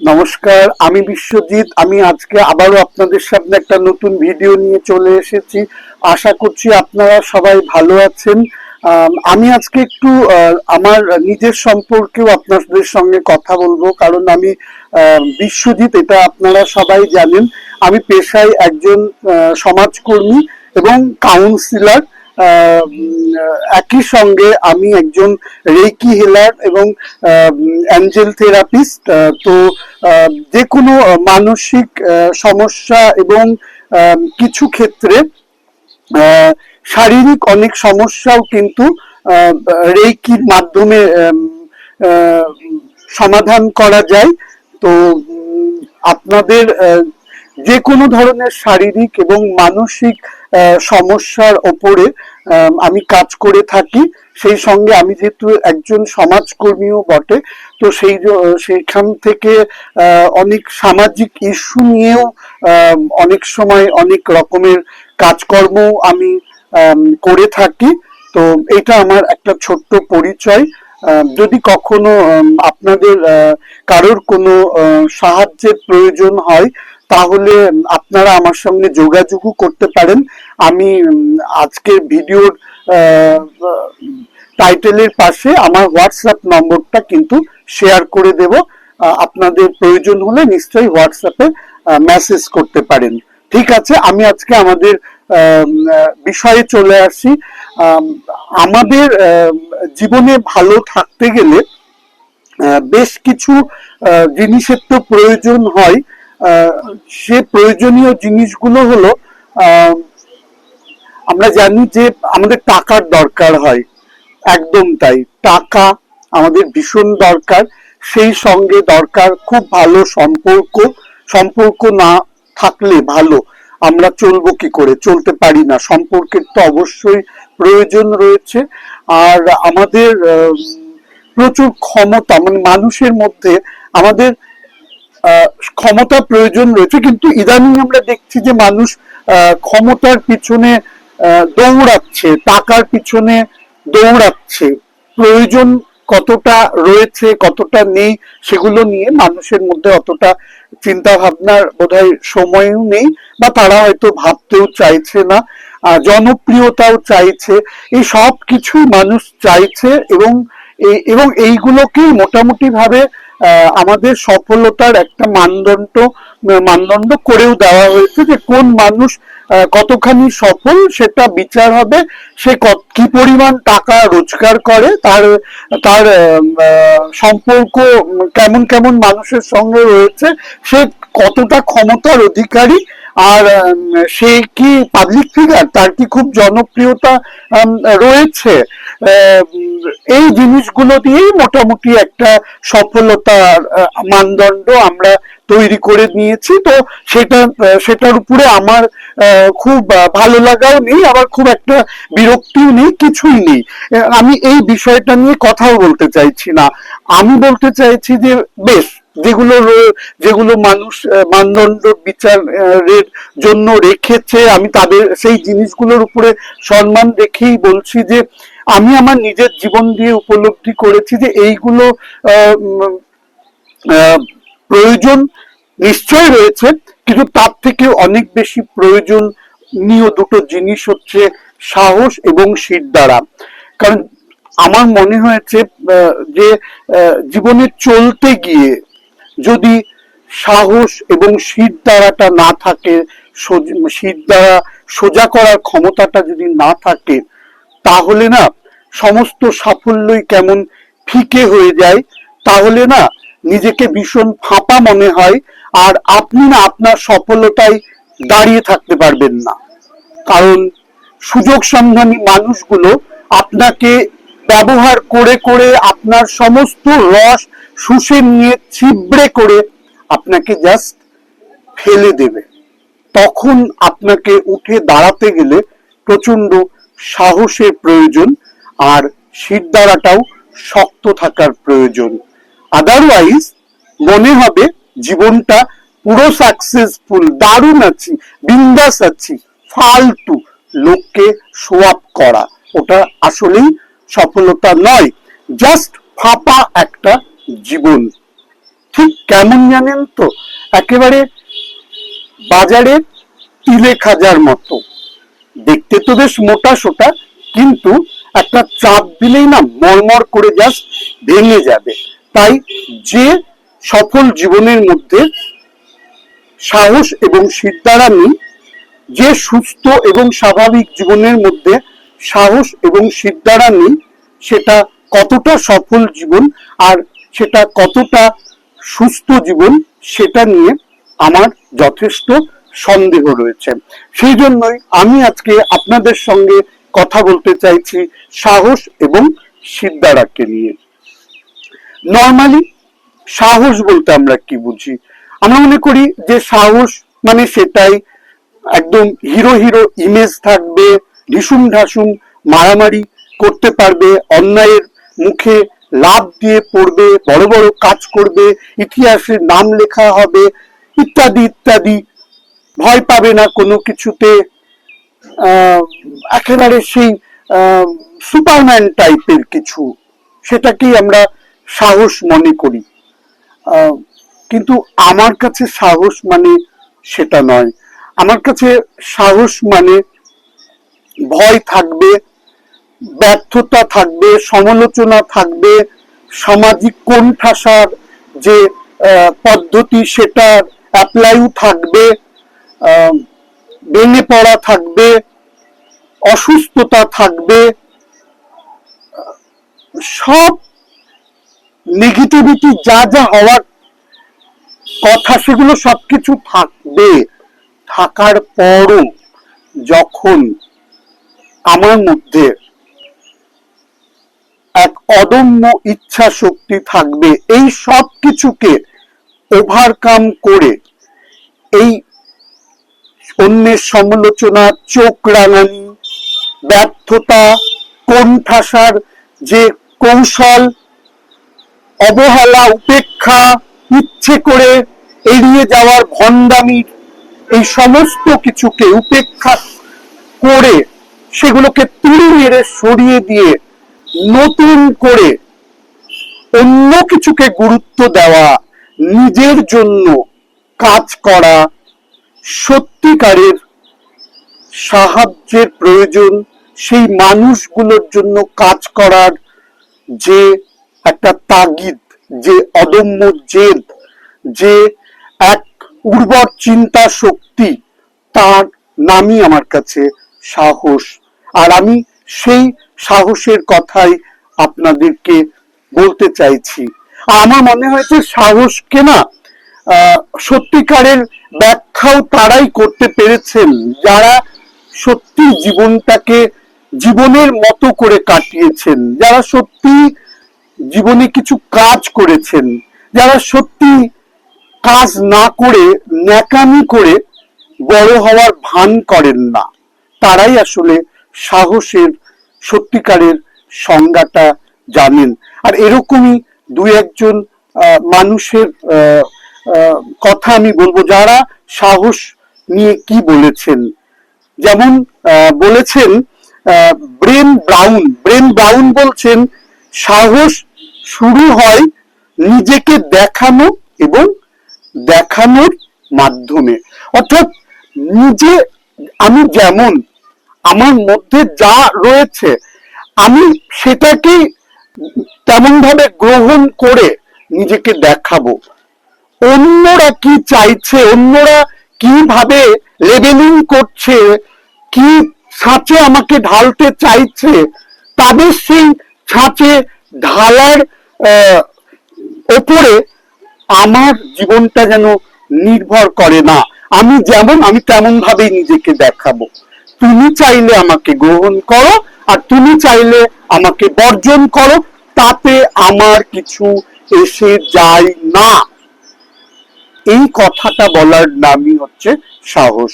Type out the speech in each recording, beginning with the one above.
নমস্কার, আমি বিশ্বজিৎ। আমি আজকে আবারও আপনাদের সামনে একটা নতুন ভিডিও নিয়ে চলে এসেছি। আশা করছি আপনারা সবাই ভালো আছেন। আমি আজকে একটু আমার নিজের সম্পর্কেও আপনাদের সঙ্গে কথা বলব, কারণ আমি বিশ্বজিৎ, এটা আপনারা সবাই জানেন। আমি পেশায় একজন সমাজকর্মী এবং কাউন্সিলর একই সঙ্গে আমি একজন রেকি হেলার এবং অ্যাঞ্জেল থেরাপিস্ট তো যে কোনো মানসিক সমস্যা এবং কিছু ক্ষেত্রে শারীরিক অনেক সমস্যাও কিন্তু আহ, রেইকির মাধ্যমে সমাধান করা যায়। তো আপনাদের যে কোনো ধরনের শারীরিক এবং মানসিক সমস্যার ওপরে আমি কাজ করে থাকি। সেই সঙ্গে আমি যেহেতু একজন সমাজকর্মীও বটে, তো সেই সেইখান থেকে অনেক সামাজিক ইস্যু নিয়েও অনেক সময় অনেক রকমের কাজকর্ম আমি করে থাকি। তো এটা আমার একটা ছোট্ট পরিচয়। যদি কখনো আপনাদের কারোর কোনো সাহায্যের প্রয়োজন হয়, তাহলে আপনারা আমার সঙ্গে যোগাযোগও করতে পারেন। আমি আজকের ভিডিওর টাইটেলের পাশে আমার হোয়াটসঅ্যাপ নম্বরটা কিন্তু শেয়ার করে দেব। আপনাদের প্রয়োজন হলে নিশ্চয়ই হোয়াটসঅ্যাপে মেসেজ করতে পারেন। ঠিক আছে, আমি আজকে আমাদের বিষয়ে চলে আসি। আমাদের জীবনে ভালো থাকতে গেলে বেশ কিছু জিনিসের তো প্রয়োজন হয়। সে প্রয়োজনীয় জিনিসগুলো হলো আমরা জানি যে আমাদের টাকার দরকার হয়, একদম তাই। টাকা আমাদের ভীষণ দরকার, সেই সঙ্গে দরকার খুব ভালো সম্পর্ক সম্পর্ক না থাকলে ভালো। আমরা চলবো কি করে? চলতে পারি না। সম্পর্কের তো অবশ্যই প্রয়োজন রয়েছে। আর আমাদের প্রচুর ক্ষমতা মানে মানুষের মধ্যে আমাদের ক্ষমতা প্রয়োজন রয়েছে। কিন্তু ইদানিং আমরা দেখছি যে মানুষ ক্ষমতার পিছনে দৌড়াচ্ছে টাকার পিছনে দৌড়াচ্ছে। প্রয়োজন কতটা রয়েছে, কতটা নেই, সেগুলো নিয়ে মানুষের মধ্যে অতটা চিন্তা ভাবনার বোধহয় সময়ও নেই বা তারা হয়তো ভাবতেও চাইছে না জনপ্রিয়তাও চাইছে। এই সব কিছুই মানুষ চাইছে এবং এবং এইগুলোকেই মোটামুটি ভাবে আমাদের সফলতার একটা মানদণ্ড মানদণ্ড করেও দেওয়া হয়েছে যে কোন মানুষ কতখানি সফল সেটা বিচার হবে, সে কি পরিমাণ টাকা রোজগার করে, তার তার সম্পর্ক কেমন কেমন মানুষের সঙ্গে রয়েছে, সে কতটা ক্ষমতার অধিকারী আর সে কি পাবলিক ফিগার তার কি খুব জনপ্রিয়তা রয়েছে? এই জিনিসগুলো দিয়েই মোটামুটি একটা সফলতার মানদণ্ড আমরা তৈরি করে নিয়েছি। তো সেটা সেটার উপরে আমার খুব ভালো লাগাও নেই, আবার খুব একটা বিরক্তিও নেই, কিছুই নেই। আমি এই বিষয়টা নিয়ে কথাও বলতে চাইছি না। আমি বলতে চাইছি যে, বেশ যেগুলো যেগুলো মানুষ মানদণ্ড বিচারের জন্য রেখেছে, আমি তাদের, সেই জিনিসগুলোর উপরে সম্মান রেখেই বলছি যে, আমি আমার নিজের জীবন দিয়ে উপলব্ধি করেছি যে এইগুলো প্রয়োজন নিশ্চয় রয়েছে, কিন্তু তার থেকে অনেক বেশি প্রয়োজনীয় দুটো জিনিস হচ্ছে সাহস এবং শীত দ্বারা। কারণ আমার মনে হয়েছে যে জীবনে চলতে গিয়ে যদি সাহস এবং শীত দ্বারাটা না থাকে শীত দ্বারা সোজা করার ক্ষমতাটা যদি না থাকে, তাহলে না সমস্ত সাফল্যই কেমন ফিকে হয়ে যায়? তাহলে না নিজেকে ভীষণ ফাঁপা মনে হয়, আর আপনি না আপনার সফলতায় দাঁড়িয়ে থাকতে পারবেন না। কারণ সুযোগ সন্ধানী মানুষগুলো আপনাকে ব্যবহার করে করে আপনার সমস্ত রস শুষে নিয়ে ছিবড়ে করে আপনাকে জাস্ট ফেলে দেবে। তখন আপনাকে উঠে দাঁড়াতে গেলে প্রচণ্ড সাহসের প্রয়োজন আর শিরদাঁড়াটাও শক্ত থাকার প্রয়োজন। আদারওয়াইজ মনে হবে জীবনটা পুরো সাকসেসফুল দারুণ আছি, বিন্দাস আছি, ফালতু লোককে শো আপ করা। ওটা আসলেই সফলতা নয় জাস্ট ফাঁপা একটা জীবন। ঠিক কেমন জানেন তো? একেবারে বাজারে তিলে খাজার মতো। দেখতে তো বেশ মোটা সোটা, কিন্তু একটা চাপ দিলেই না মরমর করে জাস্ট ভেঙে যাবে। তাই যে সফল জীবনের মধ্যে সাহস এবং সিদ্ধারা যে সুস্থ এবং স্বাভাবিক জীবনের মধ্যে সাহস এবং সিদ্ধারা সেটা কতটা সফল জীবন আর সেটা কতটা সুস্থ জীবন সেটা নিয়ে আমার যথেষ্ট সন্দেহ রয়েছে। সেই জন্যই আমি আজকে আপনাদের সঙ্গে কথা বলতে চাইছি সাহস এবং সিদ্ধারাকে নিয়ে। নর্মালি সাহস বলতে আমরা কি বুঝি? আমরা মনে করি যে সাহস মানে সেটাই। একদম হিরো হিরো ইমেজ থাকবে, ঢিসুম ঢাসুম মারামারি করতে পারবে, অন্যায়ের মুখে লাভ দিয়ে পড়বে, বড় বড় কাজ করবে, ইতিহাসের নাম লেখা হবে, ইত্যাদি ইত্যাদি। ভয় পাবে না কোনো কিছুতে। একেবারে সেই সুপারম্যান টাইপের কিছু। সেটাকেই আমরা সাহস মনে করি। কিন্তু আমার কাছে সাহস মানে সেটা নয়। আমার কাছে সাহস মানে ভয় থাকবে ব্যর্থতা থাকবে, সমালোচনা থাকবে, সামাজিক কোন কোণঠাসার যে পদ্ধতি সেটার অ্যাপ্লাইও থাকবে ভেঙে পড়া থাকবে, অসুস্থতা থাকবে, সব নেগেটিভিটি যা যা হওয়ার কথা সেগুলো সবকিছু থাকবে। থাকার পরও যখন আমার মধ্যে এক অদম্য ইচ্ছা শক্তি থাকবে। এই সব কিছুকে ওভারকাম করে এই অন্যের সমালোচনা, চোখ রাঙানি, ব্যর্থতা, কোণঠাসার যে কৌশল, অবহেলা, উপেক্ষা, ইচ্ছে করে এড়িয়ে যাওয়ার ভণ্ডামির এই সমস্ত কিছুকে উপেক্ষা করে সেগুলোকে তুলে মেরে সরিয়ে দিয়ে নতুন করে অন্য কিছুকে গুরুত্ব দেওয়া, নিজের জন্য কাজ করা সত্যিকারের সাহায্যের প্রয়োজন, সেই মানুষগুলোর জন্য কাজ করার যে একটা তাগিদ, যে অদম্য জেদ, যে এক উর্বর চিন্তা শক্তি, তার নামই আমার কাছে সাহস। আর আমি সেই সাহসের কথাই আপনাদেরকে বলতে চাইছি। আমার মনে হয়েছে সাহসকে না আহ, সত্যিকারের ব্যাখ্যাও তারাই করতে পেরেছেন। যারা সত্যি জীবনটাকে জীবনের মতো করে কাটিয়েছেন যারা সত্যি জীবনে কিছু কাজ করেছেন যারা সত্যি কাজ না করে ন্যাকামি করে বড় হওয়ার ভান করেন না তারাই আসলে সাহসের সত্যিকারের সংজ্ঞাটা জানেন। আর এরকমই দু একজন মানুষের কথা আমি বলব, যারা সাহস নিয়ে কি বলেছেন। যেমন বলেছেন ব্রেন ব্রাউন। ব্রেন ব্রাউন বলছেন, সাহস শুরু হয় নিজেকে দেখানো এবং দেখানোর মাধ্যমে। অর্থাৎ নিজে, আমি যেমন আমার মধ্যে যা রয়েছে, আমি সেটাকেই তেমন ভাবে গ্রহণ করে নিজেকে দেখাবো। অন্যরা কি চাইছে, অন্যরা কীভাবে লেবেলিং করছে, কি ছাঁচে আমাকে ঢালতে চাইছে, তাদের সেই ছাঁচে ঢালার ওপরে আমার জীবনটা যেন নির্ভর করে না। আমি যেমন, আমি তেমন ভাবেই নিজেকে দেখাবো। তুমি চাইলে আমাকে গ্রহণ করো আর তুমি চাইলে আমাকে বর্জন করো, তাতে আমার কিছু এসে যায় না। এই কথাটা বলার নামই হচ্ছে সাহস।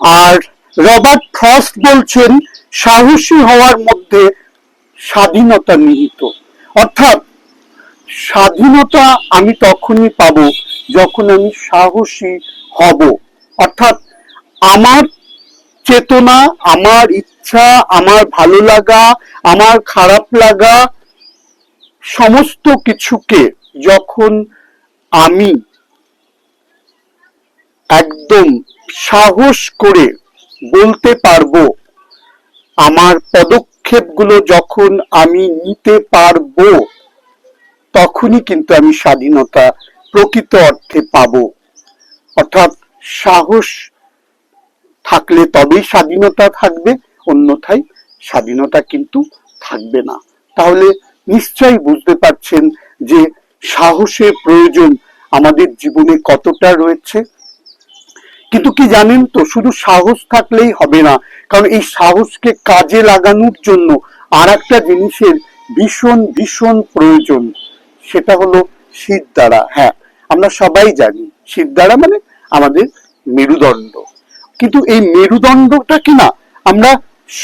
আর রবার্ট ফ্রস্ট বলছেন, সাহসী হওয়ার মধ্যে স্বাধীনতা নিহিত। অর্থাৎ স্বাধীনতা আমি তখনই পাব যখন আমি সাহসী হব। অর্থাৎ আমার চেতনা, আমার ইচ্ছা, আমার ভালো লাগা, আমার খারাপ লাগা, সমস্ত কিছুকে যখন আমি একদম সাহস করে বলতে পারব, আমার পদক্ষেপগুলো যখন আমি নিতে পারব, তখনই কিন্তু আমি স্বাধীনতা প্রকৃত অর্থে পাব। অর্থাৎ সাহস থাকলে তবেই স্বাধীনতা থাকবে, অন্যথায় স্বাধীনতা কিন্তু থাকবে না। তাহলে নিশ্চয়ই বুঝতে পারছেন যে সাহসের প্রয়োজন আমাদের জীবনে কতটা রয়েছে। কিন্তু কি জানেন তো, শুধু সাহস থাকলেই হবে না, কারণ এই সাহসকে কাজে লাগানোর জন্য আর একটা জিনিসের ভীষণ ভীষণ প্রয়োজন, সেটা হলো শীত দ্বারা হ্যাঁ আমরা সবাই জানি শীত দ্বারা মানে আমাদের মেরুদণ্ড। কিন্তু এই মেরুদণ্ডটাকে না আমরা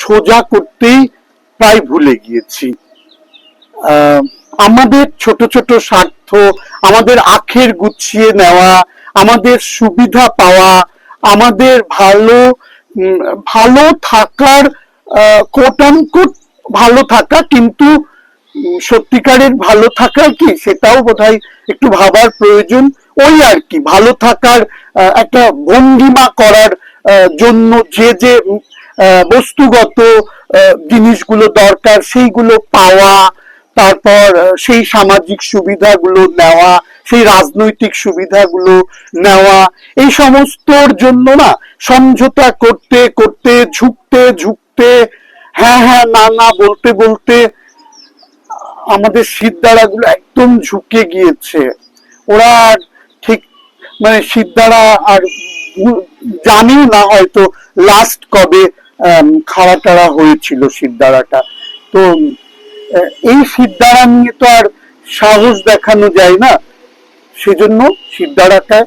সোজা করতেই প্রায় ভুলে গিয়েছি। আমাদের ছোট ছোট স্বার্থ, আমাদের আখের গুছিয়ে নেওয়া, আমাদের সুবিধা পাওয়া, আমাদের ভালো ভালো থাকার কোটানকুট ভালো থাকা কিন্তু সত্যিকারের ভালো থাকা কি? সেটাও বোধহয় একটু ভাবার প্রয়োজন। ওই আর কি, ভালো থাকার একটা ভঙ্গিমা করার জন্য যে যে বস্তুগত জিনিসগুলো দরকার, সেইগুলো পাওয়া, তারপর সেই সামাজিক সুবিধাগুলো নেওয়া, সেই রাজনৈতিক সুবিধাগুলো নেওয়া, এই সমস্তর জন্য না, সমঝোতা করতে করতে, ঝুঁকতে ঝুঁকতে হ্যাঁ হ্যাঁ না না, বলতে বলতে, আমাদের সিদ্ধারাগুলো একদম ঝুঁকে গিয়েছে। ওরা মানে সিদ্ধারা আর জানিও না হয়তো লাস্ট কবে খাড়া টাড়া হয়েছিল সিদ্ধারাটা। তো এই সিদ্ধারা নিয়ে তো আর সাহস দেখানো যায় না। সেজন্য সিদ্ধারাটা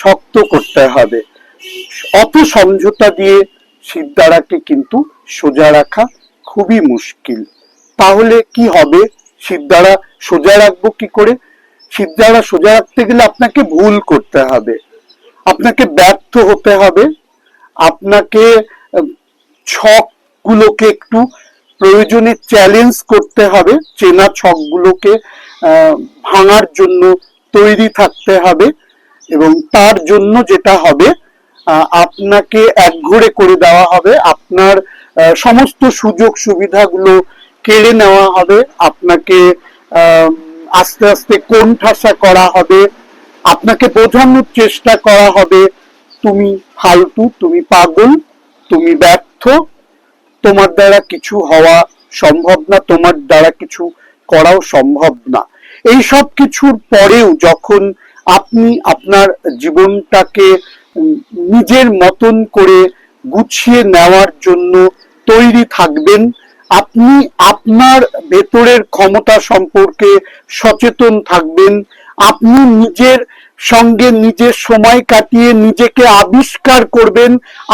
শক্ত করতে হবে। অত সমঝোতা দিয়ে সিদ্ধারাকে কিন্তু সোজা রাখা খুবই মুশকিল। তাহলে কি হবে? সিদ্ধারা সোজা রাখব কি করে? সিদ্ধারা সোজা রাখতে গেলে আপনাকে ভুল করতে হবে। আপনাকে ব্যর্থ হতে হবে। আপনাকে ছকগুলোকে একটু প্রয়োজনে চ্যালেঞ্জ করতে হবে। চেনা ছকগুলোকে ভাঙার জন্য তৈরি থাকতে হবে এবং তার জন্য যেটা হবে আপনাকে একঘরে করে দেওয়া হবে। আপনার সমস্ত সুযোগ সুবিধাগুলো কেড়ে নেওয়া হবে। আপনাকে আহ, আস্তে আস্তে কোণঠাসা করা হবে, আপনাকে বোঝানোর চেষ্টা করা হবে, তুমি ফালতু, তুমি পাগল, তুমি ব্যর্থ, তোমার দ্বারা কিছু হওয়া সম্ভব না, তোমার দ্বারা কিছু করাও সম্ভব না। এই সব কিছুর পরেও যখন আপনি আপনার জীবনটাকে নিজের মতন করে গুছিয়ে নেওয়ার জন্য তৈরি থাকবেন আপনি আপনার ভেতরের ক্ষমতা সম্পর্কে সচেতন থাকবেন। আপনি নিজের সঙ্গে নিজের সময় কাটিয়ে নিজেকে আবিষ্কার করবেন।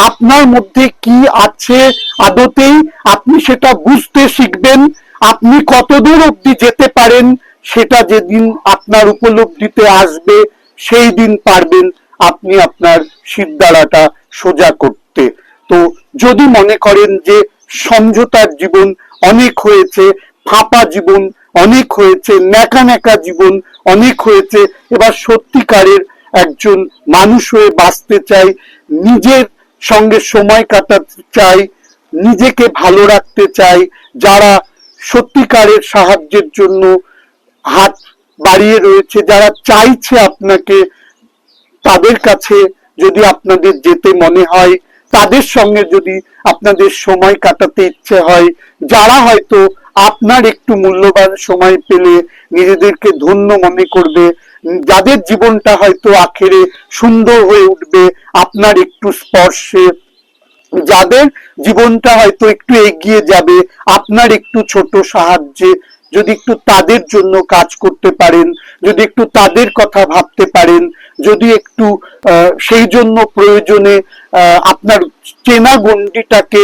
আপনার মধ্যে কি আছে আদতেই আপনি সেটা বুঝতে শিখবেন। আপনি কতদূর অব্দি যেতে পারেন সেটা যেদিন আপনার উপলব্ধিতে আসবে, সেই দিন পারবেন আপনি আপনার সিদ্ধারাটা সোজা করতে। তো যদি মনে করেন যে সমঝোতার জীবন, অনেক হয়েছে, ফাঁপা জীবন, অনেক হয়েছে, ন্যাকা ন্যাকা জীবন, অনেক হয়েছে। এবার সত্যিকারের একজন মানুষ হয়ে বাঁচতে চাই, নিজের সঙ্গে সময় কাটাতে চাই, নিজেকে ভালো রাখতে চাই, যারা সত্যিকারের সাহায্যের জন্য হাত বাড়িয়ে রয়েছে, যারা চাইছে আপনাকে, তাদের কাছে যদি আপনাদের যেতে মনে হয় তাদের সঙ্গে যদি আপনাদের সময় কাটাতে ইচ্ছে হয়, যারা হয়তো আপনার একটু মূল্যবান সময় পেলে নিজেদেরকে ধন্য মনে করবে, যাদের জীবনটা হয়তো আখেরে সুন্দর হয়ে উঠবে, আপনার একটু স্পর্শে, যাদের জীবনটা হয়তো একটু এগিয়ে যাবে, আপনার একটু ছোট সাহায্যে, যদি একটু তাদের জন্য কাজ করতে পারেন, যদি একটু তাদের কথা ভাবতে পারেন যদি একটু সেই জন্য প্রয়োজনে আপনার চেনা গণ্ডিটাকে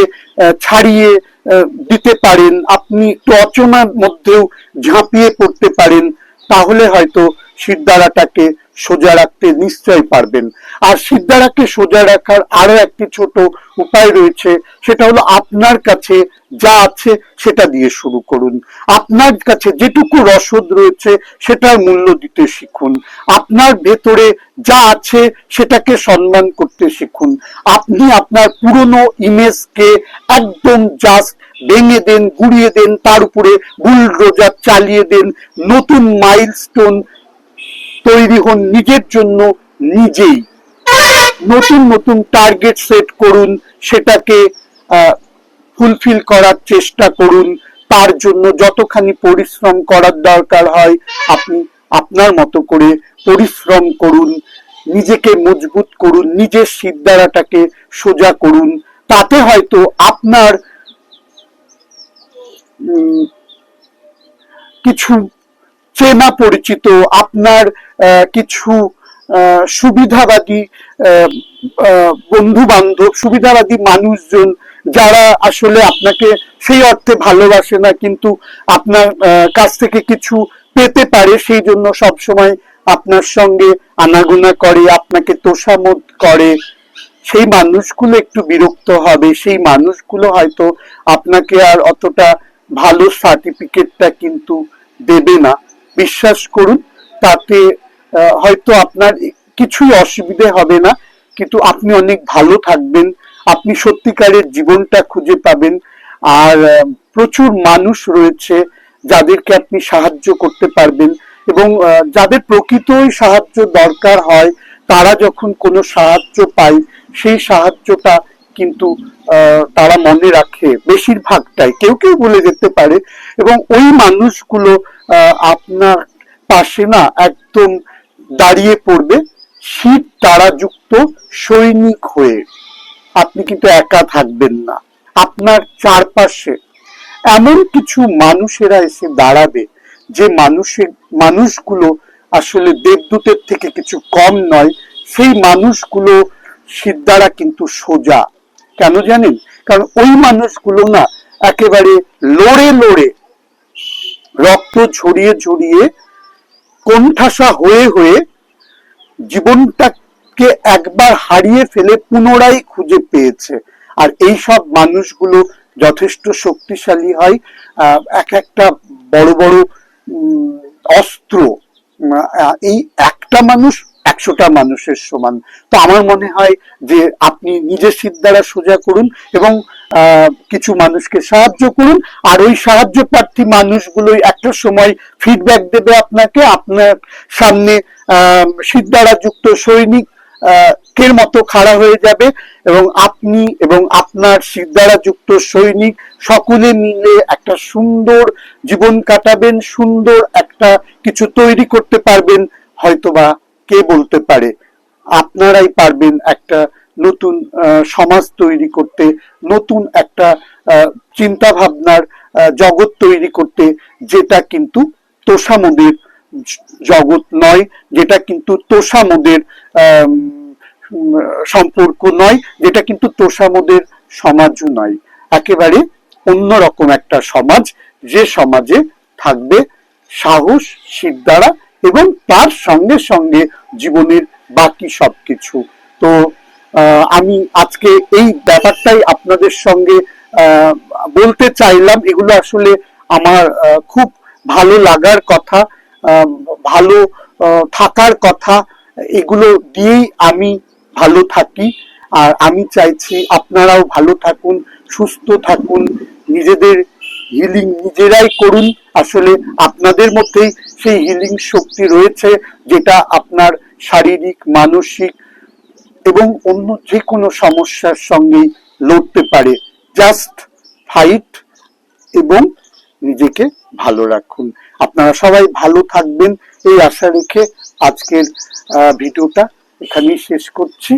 ছাড়িয়ে দিতে পারেন। আপনি একটু অচনার মধ্যেও ঝাঁপিয়ে পড়তে পারেন। তাহলে হয়তো শিরদাঁড়াটাকে সোজা রাখতে নিশ্চয় পারবেন। আর শিরদাঁড়াকে সোজা রাখার আরও একটি ছোট উপায় রয়েছে, সেটা হলো আপনার কাছে যা আছে সেটা দিয়ে শুরু করুন। আপনার কাছে যেটুকু রসদ রয়েছে সেটার মূল্য দিতে শিখুন। আপনার ভেতরে যা আছে সেটাকে সম্মান করতে শিখুন। আপনি আপনার পুরনো ইমেজকে একদম জাস্ট ভেঙে দেন, গুড়িয়ে দেন, তার উপরে বুলডোজার চালিয়ে দেন, নতুন মাইলস্টোন তৈরি হন নিজের জন্য নিজেই। নতুন নতুন টার্গেট সেট করুন, সেটাকে ফুলফিল করার চেষ্টা করুন। তার জন্য যতখানি পরিশ্রম করার দরকার হয়, আপনি আপনার মতো করে পরিশ্রম করুন, নিজেকে মজবুত করুন, নিজের সিদ্ধারাটাকে সোজা করুন। তাতে হয়তো আপনার কিছু চেনা পরিচিত, আপনার কিছু সুবিধাবাদী বন্ধু বান্ধব সুবিধাবাদী মানুষজন যারা আসলে আপনাকে সেই অর্থে ভালোবাসে না, কিন্তু আপনার কাছ থেকে কিছু পেতে পারে, সেই জন্য সবসময় আপনার সঙ্গে আনাগোনা করে, আপনাকে তোষামোদ করে। সেই মানুষগুলো একটু বিরক্ত হবে, সেই মানুষগুলো হয়তো আপনাকে আর অতটা ভালো সার্টিফিকেটটা কিন্তু দেবে না। বিশ্বাস করুন, তাতে হয়তো আপনার কিছুই অসুবিধে হবে না, কিন্তু আপনি অনেক ভালো থাকবেন, আপনি সত্যিকারের জীবনটা খুঁজে পাবেন, আর প্রচুর মানুষ রয়েছে যাদেরকে আপনি সাহায্য করতে পারবেন এবং যাদের প্রকৃতই সাহায্য দরকার হয়, তারা যখন কোনো সাহায্য পায়, সেই সাহায্যটা কিন্তু তারা মনে রাখে বেশিরভাগটাই। কেউ কেউ বলে যেতে পারে এবং ওই মানুষগুলো আপনার পাশে না একদম দাঁড়িয়ে পড়বে। শীত তারাযুক্ত সৈনিক হয়ে। আপনি কিন্তু একা থাকবেন না। আপনার চারপাশে এমন কিছু মানুষেরা এসে দাঁড়াবে, যে মানুষের, মানুষগুলো আসলে দেবদূতের থেকে কিছু কম নয়। সেই মানুষগুলো, সিদ্ধারা কিন্তু সোজা। কেন জানেন? কারণ ওই মানুষগুলো না একেবারে লড়ে লড়ে রক্ত ঝরিয়ে ঝরিয়ে কোণঠাসা হয়ে হয়ে জীবনটাকে একবার হারিয়ে ফেলে পুনরায় খুঁজে পেয়েছে। আর এই সব মানুষগুলো যথেষ্ট শক্তিশালী হয়। এক একটা বড় বড় অস্ত্র এই একটা মানুষ একশোটা মানুষের সমান। তো আমার মনে হয় যে আপনি নিজের সিদ্ধারা সোজা করুন এবং কিছু মানুষকে সাহায্য করুন। আর ওই সাহায্য প্রার্থী মানুষগুলোই একটা সময় ফিডব্যাক দেবে আপনাকে আপনার সামনে আহ, সিদ্ধারা যুক্ত সৈনিক কের মতো খাড়া হয়ে যাবে এবং আপনি এবং আপনার সিদ্ধারা যুক্ত সৈনিক সকলে মিলে একটা সুন্দর জীবন কাটাবেন সুন্দর একটা কিছু তৈরি করতে পারবেন হয়তোবা কে বলতে পারে? আপনারাই পারবেন একটা নতুন সমাজ তৈরি করতে, নতুন একটা চিন্তা ভাবনার জগৎ তৈরি করতে, যেটা কিন্তু তোষামোদের জগৎ নয়, যেটা কিন্তু তোষামোদের সম্পর্ক নয়, যেটা কিন্তু তোষামোদের সমাজও নয়। একেবারে অন্যরকম একটা সমাজ, যে সমাজে থাকবে সাহস সিদ্ধারা এবং তার সঙ্গে সঙ্গে জীবনের বাকি সবকিছু। তো আমি আজকে এই ব্যাপারটাই আপনাদের সঙ্গে বলতে চাইলাম। এগুলো আসলে আমার খুব ভালো লাগার কথা ভালো থাকার কথা। এগুলো দিয়েই আমি ভালো থাকি। আর আমি চাইছি আপনারাও ভালো থাকুন, সুস্থ থাকুন, নিজেদের হিলিং নিজেরাই করুন। আসলে আপনাদের মধ্যেই সেই হিলিং শক্তি রয়েছে, যেটা আপনার শারীরিক, মানসিক এবং অন্য যে কোনো সমস্যার সঙ্গে লড়তে পারে। জাস্ট ফাইট এবং নিজেকে ভালো রাখুন। আপনারা সবাই ভালো থাকবেন, এই আশা রেখে আজকের ভিডিওটা এখানেই শেষ করছি।